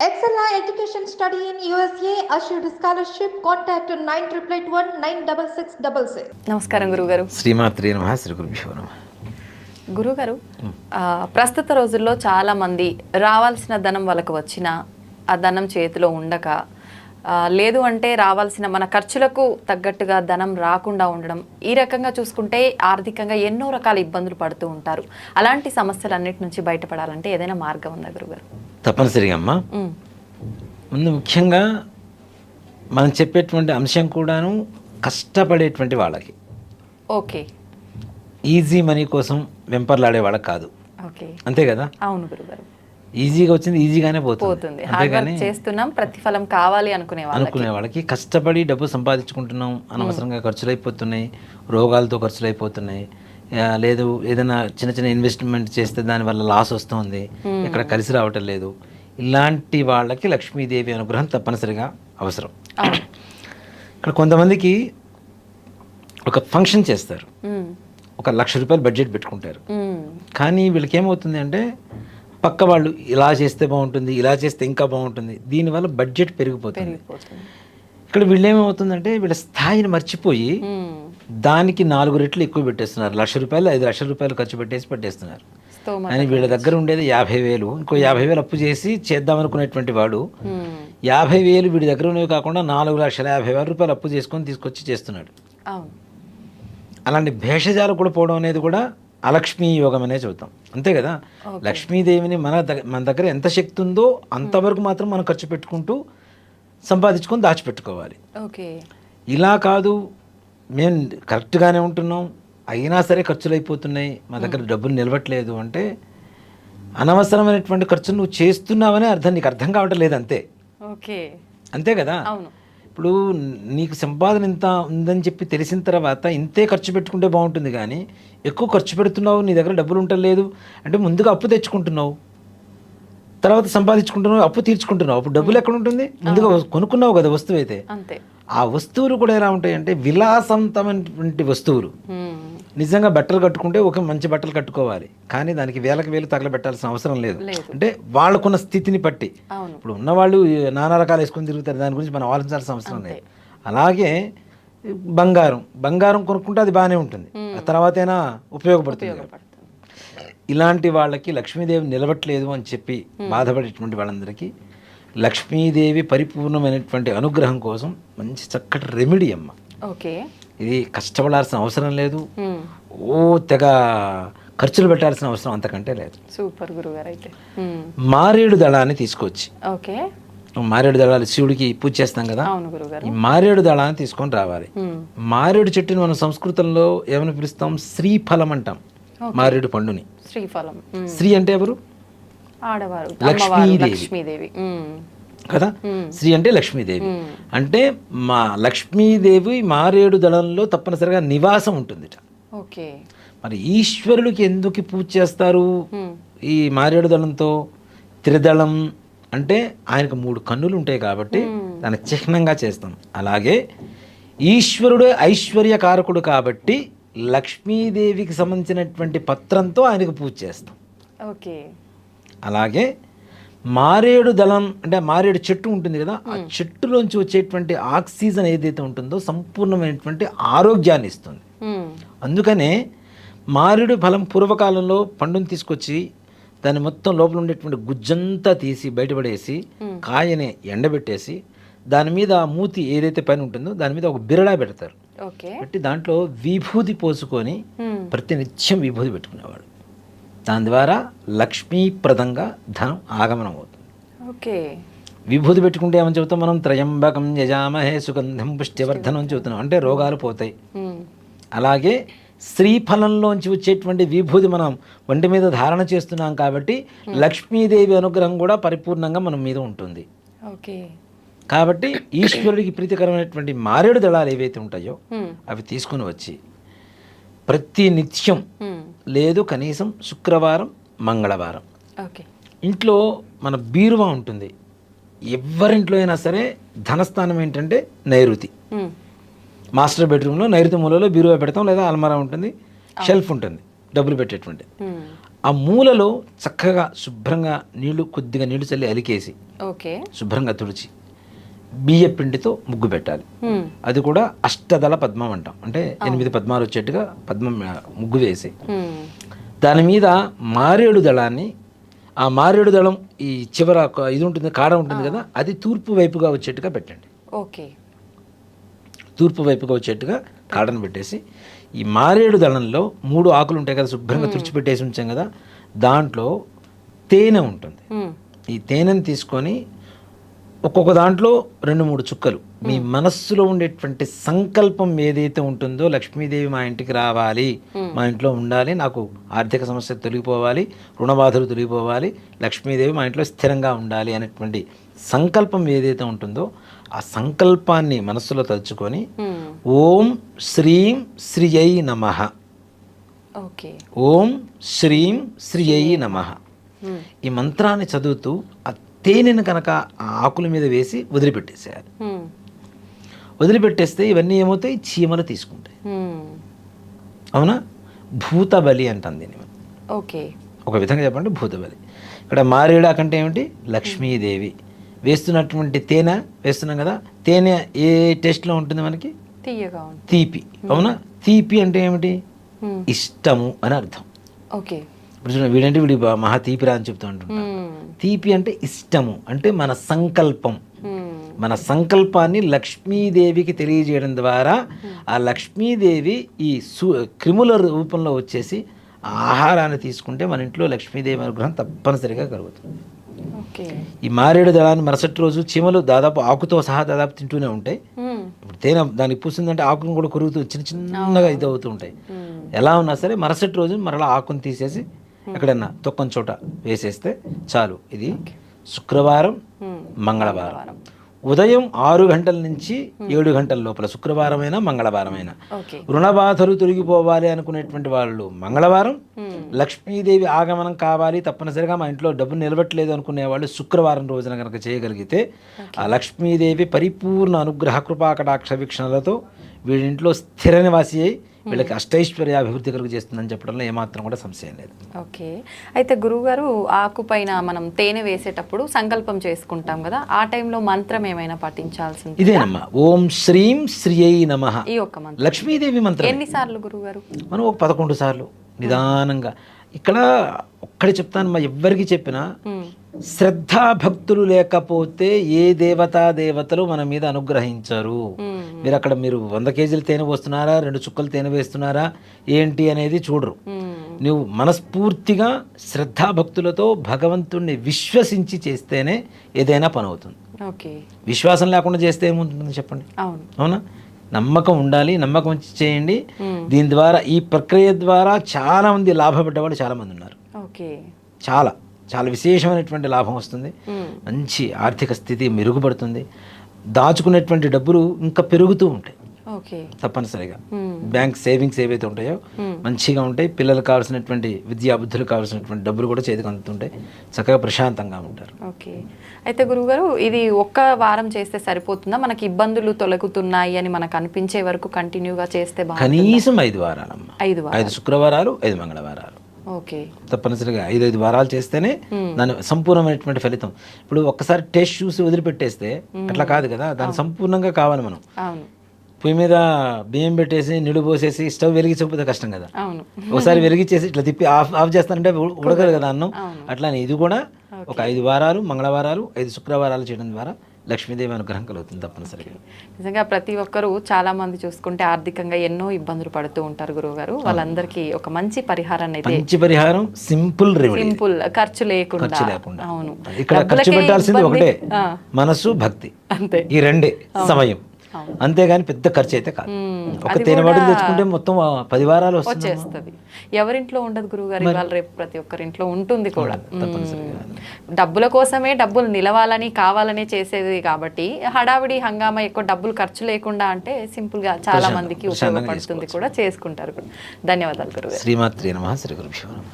Excella Education Study in USA assured scholarship. Contact 9881 96666. నమస్కారం గురుగారు శ్రీమాత్రి నమ శ్రీ గురుభ్యో నమ గురుగారు ఆ, ప్రస్తుత రోజుల్లో చాలా మంది రావాల్సిన ధనం వాళ్ళకు వచ్చినా ఆ ధనం చేతిలో ఉండక లేదు అంటే రావాల్సిన మన ఖర్చులకు తగ్గట్టుగా ధనం రాకుండా ఉండడం. ఈ రకంగా చూసుకుంటే ఆర్థికంగా ఎన్నో రకాల ఇబ్బందులు పడుతూ ఉంటారు. అలాంటి సమస్యలన్నిటి నుంచి బయటపడాలంటే ఏదైనా మార్గం ఉందా గురుగారు? తప్పనిసరిగా అమ్మా. ముందు ముఖ్యంగా మనం చెప్పేటువంటి అంశం కూడాను కష్టపడేటువంటి వాళ్ళకి. ఓకే. ఈజీ మనీ కోసం వెంపర్లాడే వాళ్ళకి కాదు. ఓకే. అంతే కదా? అవును గురుగారు. ఈజీగా వచ్చింది ఈజీగానే పోతుంది. చేస్తున్నాం ప్రతిఫలం కావాలి అనుకునే వాళ్ళకి. అనుకునే వాళ్ళకి కష్టపడి డబ్బు సంపాదించుకుంటున్నాం. అనవసరంగా ఖర్చులు అయిపోతున్నాయి రోగాలతో ఖర్చులు అయిపోతున్నాయి లేదు ఏదైనా చిన్న చిన్న ఇన్వెస్ట్మెంట్ చేస్తే దానివల్ల లాస్ వస్తుంది. ఇక్కడ కలిసి రావటం లేదు. ఇలాంటి వాళ్ళకి లక్ష్మీదేవి అనుగ్రహం తప్పనిసరిగా అవసరం. ఇక్కడ కొంతమందికి ఒక ఫంక్షన్ చేస్తారు. ఉమ్, ఒక లక్ష రూపాయలు బడ్జెట్ పెట్టుకుంటారు. కానీ వీళ్ళకి ఏమవుతుంది అంటే పక్క వాళ్ళు ఇలా చేస్తే బాగుంటుంది ఇలా చేస్తే ఇంకా బాగుంటుంది. దీనివల్ల బడ్జెట్ పెరిగిపోతుంది. ఇక్కడ వీళ్ళు ఏమవుతుందంటే వీళ్ళ స్థాయిని మర్చిపోయి దానికి నాలుగు రెట్లు ఎక్కువ పెట్టేస్తున్నారు. లక్ష రూపాయలు ఐదు లక్షల రూపాయలు ఖర్చు పెట్టేసి పెట్టేస్తున్నారు. అని వీళ్ళ దగ్గర ఉండేది యాభై వేలు. ఇంకో యాభై వేలు అప్పు చేసి చేద్దాం అనుకునేటువంటి వాడు యాభై వేలు వీడి దగ్గర ఉన్నవి కాకుండా నాలుగు లక్షల యాభై వేల రూపాయలు అప్పు చేసుకొని తీసుకొచ్చి చేస్తున్నాడు. అలాంటి భేషజాలు కూడా పోవడం అనేది కూడా అలక్ష్మీ యోగం అనే చెబుతాం. అంతే కదా? లక్ష్మీదేవిని మన మన దగ్గర ఎంత శక్తి ఉందో అంతవరకు మాత్రం మనం ఖర్చు పెట్టుకుంటూ సంపాదించుకొని దాచిపెట్టుకోవాలి. ఓకే. ఇలా కాదు మేము కరెక్ట్గానే ఉంటున్నాం. అయినా సరే ఖర్చులు అయిపోతున్నాయి మా దగ్గర డబ్బులు నిలవట్లేదు అంటే అనవసరమైనటువంటి ఖర్చు నువ్వు చేస్తున్నావనే అర్థం నీకు అర్థం కావటం లేదు అంతే. ఓకే. అంతే కదా? అవును. ఇప్పుడు నీకు సంపాదన ఇంత ఉందని చెప్పి తెలిసిన తర్వాత ఇంతే ఖర్చు పెట్టుకుంటే బాగుంటుంది కానీ ఎక్కువ ఖర్చు పెడుతున్నావు నీ దగ్గర డబ్బులు ఉండలేదు అంటే ముందుగా అప్పు తెచ్చుకుంటున్నావు. తర్వాత సంపాదించుకుంటున్నావు అప్పు తీర్చుకుంటున్నావు. అప్పుడు డబ్బులు ఎక్కడ ఉంటుంది? ముందుగా కొనుక్కున్నావు కదా వస్తువు అయితే. ఆ వస్తువులు కూడా ఎలా ఉంటాయి అంటే విలాసవంతమైనటువంటి వస్తువులు. నిజంగా బట్టలు కట్టుకుంటే ఒక మంచి బట్టలు కట్టుకోవాలి. కానీ దానికి వేలకు వేలు తగలబెట్టాల్సిన అవసరం లేదు. అంటే వాళ్ళకున్న స్థితిని బట్టి. ఇప్పుడు ఉన్నవాళ్ళు నానా రకాలు వేసుకొని తిరుగుతారు. దాని గురించి మనం ఆలోచించాల్సిన అవసరం లేదు. అలాగే బంగారం. బంగారం కొనుక్కుంటే అది బాగానే ఉంటుంది. ఆ తర్వాతైనా ఉపయోగపడుతుంది. కదా. ఉపయోగపడుతుంది. ఇలాంటి వాళ్ళకి లక్ష్మీదేవి నిలవట్లేదు అని చెప్పి బాధపడేటువంటి వాళ్ళందరికీ లక్ష్మీదేవి పరిపూర్ణమైనటువంటి అనుగ్రహం కోసం మంచి చక్కటి రెమెడీ అమ్మ. ఓకే. ఇది కష్టపడాల్సిన అవసరం లేదు. ఓ తెగ ఖర్చులు పెట్టాల్సిన అవసరం అంతకంటే లేదు. సూపర్ గురుగారు అయితే మారేడు దళాన్ని తీసుకొచ్చి. ఓకే. మారేడు దళాలు శివుడికి పూజ చేస్తాం కదా. ఈ మారేడు దళాన్ని తీసుకొని రావాలి. మారేడు చెట్టుని మనం సంస్కృతంలో ఏమని పిలుస్తాం? శ్రీఫలం అంటాం. మారేడు పండుని. శ్రీఫలం. శ్రీ అంటే ఎవరు? ఆడవారు. లక్ష్మీదేవి. కదా? శ్రీ అంటే లక్ష్మీదేవి. అంటే మా లక్ష్మీదేవి మారేడు దళంలో తప్పనిసరిగా నివాసం ఉంటుంది ఓకే. మరి ఈశ్వరుడికి ఎందుకు పూజ చేస్తారు? ఈ మారేడు దళంతో త్రిదళం అంటే ఆయనకు మూడు కన్నులు ఉంటాయి కాబట్టి దాని చిహ్నంగా చేస్తాం. అలాగే ఈశ్వరుడు ఐశ్వర్యకారకుడు కాబట్టి లక్ష్మీదేవికి సంబంధించినటువంటి పత్రంతో ఆయనకు పూజ చేస్తాం. ఓకే. అలాగే మారేడు దళం అంటే మారేడు చెట్టు ఉంటుంది కదా ఆ చెట్టులోంచి వచ్చేటువంటి ఆక్సిజన్ ఏదైతే ఉంటుందో సంపూర్ణమైనటువంటి ఆరోగ్యాన్ని ఇస్తుంది. అందుకనే మారేడు ఫలం పూర్వకాలంలో పండుని తీసుకొచ్చి దాన్ని మొత్తం లోపల ఉండేటువంటి గుజ్జంతా తీసి బయటపడేసి కాయని ఎండబెట్టేసి దాని మీద మూతి ఏదైతే పైన ఉంటుందో దాని మీద ఒక బిరడా పెడతారు. పెట్టి దాంట్లో విభూది పోసుకొని ప్రతినిత్యం విభూది పెట్టుకునేవాడు. దాని ద్వారా లక్ష్మీప్రదంగా ధనం ఆగమనం అవుతుంది. ఓకే. విభూతి పెట్టుకుంటే ఏమని చెబుతాం మనం? త్రయంబకం యజామహే సుగంధం పుష్టివర్ధనం అని చెబుతున్నాం. అంటే రోగాలు పోతాయి. అలాగే శ్రీఫలంలోంచి వచ్చేటువంటి విభూతి మనం ఒంటి మీద ధారణ చేస్తున్నాం కాబట్టి లక్ష్మీదేవి అనుగ్రహం కూడా పరిపూర్ణంగా మన మీద ఉంటుంది. ఓకే. కాబట్టి ఈశ్వరుడికి ప్రీతికరమైనటువంటి మారేడు దళాలు ఏవైతే ఉంటాయో అవి తీసుకుని వచ్చి ప్రతి నిత్యం లేదు కనీసం శుక్రవారం మంగళవారం. ఓకే. ఇంట్లో మన బీరువా ఉంటుంది. ఎవరింట్లో అయినా సరే ధనస్థానం ఏంటంటే నైరుతి. మాస్టర్ బెడ్రూమ్లో నైరుతి మూలలో బీరువా పెడతాం లేదా అల్మారా ఉంటుంది షెల్ఫ్ ఉంటుంది డబ్బులు పెట్టేటువంటి. ఆ మూలలో చక్కగా శుభ్రంగా నీళ్ళు కొద్దిగా నీళ్ళు చల్లి అలికేసి ఓకే. శుభ్రంగా తుడిచి బియ్య పిండితో ముగ్గు పెట్టాలి. అది కూడా అష్టదళ పద్మం అంటాం. అంటే ఎనిమిది పద్మాలు వచ్చేట్టుగా పద్మం ముగ్గు వేసి. దాని మీద మారేడు దళాన్ని ఆ మారేడు దళం ఈ చివర ఇది ఉంటుంది కాడ ఉంటుంది కదా అది తూర్పు వైపుగా వచ్చేట్టుగా పెట్టండి. ఓకే. తూర్పు వైపుగా వచ్చేట్టుగా కాడను పెట్టేసి ఈ మారేడు దళంలో మూడు ఆకులు ఉంటాయి కదా శుభ్రంగా తుడిచిపెట్టేసి ఉంచాం కదా దాంట్లో తేనె ఉంటుంది. ఈ తేనెని తీసుకొని ఒక్కొక్క దాంట్లో రెండు మూడు చుక్కలు. మీ మనస్సులో ఉండేటువంటి సంకల్పం ఏదైతే ఉంటుందో లక్ష్మీదేవి మా ఇంటికి రావాలి మా ఇంట్లో ఉండాలి నాకు ఆర్థిక సమస్య తొలగిపోవాలి రుణబాధలు తొలగిపోవాలి లక్ష్మీదేవి మా ఇంట్లో స్థిరంగా ఉండాలి అనేటువంటి సంకల్పం ఏదైతే ఉంటుందో ఆ సంకల్పాన్ని మనస్సులో తలుచుకొని. ఓం శ్రీం శ్రియై నమః. ఓకే. ఓం శ్రీం శ్రియై నమః. ఈ మంత్రాన్ని చదువుతూ తేనెను కనుక ఆకుల మీద వేసి వదిలిపెట్టేసేయాలి. వదిలిపెట్టేస్తే ఇవన్నీ ఏమవుతాయి? చీమలు తీసుకుంటాయి. అవునా? భూత బలి అంటాం దీన్ని మనం. ఓకే. ఒక విధంగా చెప్పండి భూత బలి ఇక్కడ మారేడాకు అంటే ఏమిటి? లక్ష్మీదేవి. వేస్తున్నటువంటి తేనె వేస్తున్నాం కదా తేనె ఏ టేస్ట్లో ఉంటుంది మనకి? తీపి. అవునా? తీపి అంటే ఏమిటి. ఇష్టము అని అర్థం. ఓకే. ఇప్పుడు చూడండి వీడంటే వీడి మహా తీపిరా అని చెప్తూ ఉంటుంటాం. తీపి అంటే ఇష్టము అంటే మన సంకల్పం. మన సంకల్పాన్ని లక్ష్మీదేవికి తెలియజేయడం ద్వారా ఆ లక్ష్మీదేవి ఈ సు క్రిముల రూపంలో వచ్చేసి ఆహారాన్ని తీసుకుంటే మన ఇంట్లో లక్ష్మీదేవి అనుగ్రహం తప్పనిసరిగా కలుగుతుంది ఈ మారేడు దళాన్ని మరుసటి రోజు చీమలు దాదాపు ఆకుతో సహా దాదాపు తింటూనే ఉంటాయి. ఇప్పుడు తేనె దానికి పూసిందంటే ఆకును కూడా కొరుగుతూ చిన్న చిన్నగా ఇది అవుతూ ఉంటాయి. ఎలా ఉన్నా సరే మరుసటి రోజు మరలా ఆకును తీసేసి ఎక్కడన్నా తొక్కని చోట వేసేస్తే చాలు. ఇది శుక్రవారం హ్మ్. మంగళవారం. ఉదయం ఆరు గంటల నుంచి ఏడు గంటల లోపల శుక్రవారమైనా మంగళవారమైనా. ఓకే రుణబాధలు తొలగిపోవాలి అనుకునేటువంటి వాళ్ళు మంగళవారం. లక్ష్మీదేవి ఆగమనం కావాలి తప్పనిసరిగా మా ఇంట్లో డబ్బు నిలబట్టలేదు అనుకునే వాళ్ళు శుక్రవారం రోజున కనుక చేయగలిగితే ఆ లక్ష్మీదేవి పరిపూర్ణ అనుగ్రహ కృపాకటాక్ష వీక్షణలతో వీడింట్లో స్థిర నివాసి అయి వీళ్ళకి అష్టైశ్వర్య అభివృద్ధి కలుగు చేస్తుందని చెప్పడంలో ఏమాత్రం కూడా సంశయం లేదు. ఓకే అయితే గురువుగారు ఆకు పైన మనం తేనె వేసేటప్పుడు సంకల్పం చేసుకుంటాం కదా ఆ టైంలో మంత్రం ఏమైనా పఠించాల్సి ఉంటుంది ఇదేనమ్మా ఓం శ్రీం శ్రియై నమ. ఈ ఒక్క మంత్రం. లక్ష్మీదేవి మంత్రం ఎన్నిసార్లు గురువుగారు? మనం ఒక పదకొండు సార్లు నిదానంగా. ఇక్కడ ఒక్కడే చెప్తాను మా ఎవ్వరికి చెప్పినా హ్మ్. శ్రద్ధా భక్తులు లేకపోతే ఏ దేవతా దేవతలు మన మీద అనుగ్రహించరు. మీరు అక్కడ మీరు వంద కేజీలు తేనె పోస్తున్నారా? రెండు చుక్కలు తేనె వేస్తున్నారా? ఏంటి అనేది చూడరు. నువ్వు మనస్ఫూర్తిగా శ్రద్ధాభక్తులతో భగవంతుణ్ణి విశ్వసించి చేస్తేనే ఏదైనా పని అవుతుంది విశ్వాసం లేకుండా చేస్తే ఏముంటుంది చెప్పండి? అవును. నమ్మకం ఉండాలి నమ్మకం చేయండి. దీని ద్వారా ఈ ప్రక్రియ ద్వారా చాలా మంది లాభపడ్డ వాళ్ళు చాలా మంది ఉన్నారు. చాలా. చాలా విశేషమైనటువంటి లాభం వస్తుంది. మంచి ఆర్థిక స్థితి మెరుగుపడుతుంది. దాచుకునేటువంటి డబ్బులు ఇంకా పెరుగుతూ ఉంటాయి. ఓకే. తప్పనిసరిగా. బ్యాంక్ సేవింగ్స్ ఏవైతే ఉంటాయో మంచిగా ఉంటాయి. పిల్లలకు కావాల్సినటువంటి విద్యా బుద్ధులకు కావాల్సినటువంటి డబ్బులు కూడా చేతికి అందుతుంటాయి. చక్కగా ప్రశాంతంగా ఉంటారు. ఓకే. అయితే గురువుగారు ఇది ఒక్క వారం చేస్తే సరిపోతుందా? మనకి ఇబ్బందులు తొలగుతున్నాయి అని మనకు అనిపించే వరకు కంటిన్యూగా చేస్తే కనీసం ఐదు వారాలమ్మ. ఐదు వారాలు. ఐదు శుక్రవారాలు ఐదు మంగళవారాలు. తప్పనిసరిగా ఐదు ఐదు వారాలు చేస్తేనే దాని సంపూర్ణమైనటువంటి ఫలితం. ఇప్పుడు ఒక్కసారి టేస్ట్ చూసి వదిలిపెట్టేస్తే అట్లా కాదు కదా దాని సంపూర్ణంగా కావాలి మనం. పొయ్యి మీద బియ్యం పెట్టేసి నిడు పోసేసి స్టవ్ వెలిగించకపోతే కష్టం కదా. ఒకసారి వెలిగించేసి ఇట్లా తిప్పి ఆఫ్ ఆఫ్ చేస్తానంటే ఉడకదు కదా అన్నం. అట్లానే ఇది కూడా ఒక ఐదు వారాలు మంగళవారాలు ఐదు శుక్రవారాలు చేయడం ద్వారా లక్ష్మీదేవి అనుగ్రహం కలుగుతుంది తప్పనిసరిగా. నిజంగా ప్రతి ఒక్కరూ చాలా మంది చూసుకుంటే ఆర్థికంగా ఎన్నో ఇబ్బందులు పడుతూ ఉంటారు గురువుగారు. వాళ్ళందరికీ ఒక మంచి పరిహారాన్ని అయితే మంచి పరిహారం సింపుల్ సింపుల్ ఖర్చు లేకుండా. అవును. ఇక్కడ ఖర్చు పెట్టాల్సింది. ఒకటే. మనసు భక్తి. అంతే. ఈ రెండే. సమయం. అంతేగాని పెద్ద ఖర్చు అయితే కాదు. ఒక అది తేనె బాటిల్ కూడా తెచ్చుకుంటే మొత్తం పది వారాలు వచ్చేస్తుంది. ఎవరింట్లో ఉండదు గురువుగారు ఇవాళ రేపు ప్రతి ఒక్కరింట్లో ఉంటుంది కూడా. డబ్బుల కోసమే డబ్బులు నిలవాలని కావాలని చేసేది కాబట్టి హడావిడి హంగామా ఎక్కువ డబ్బులు ఖర్చు లేకుండా అంటే సింపుల్గా చాలా మందికి ఉపయోగపడుతుంది కూడా చేసుకుంటారు. ధన్యవాదాలు గురుగారు శ్రీమాత్రి నమ శ్రీ నమః.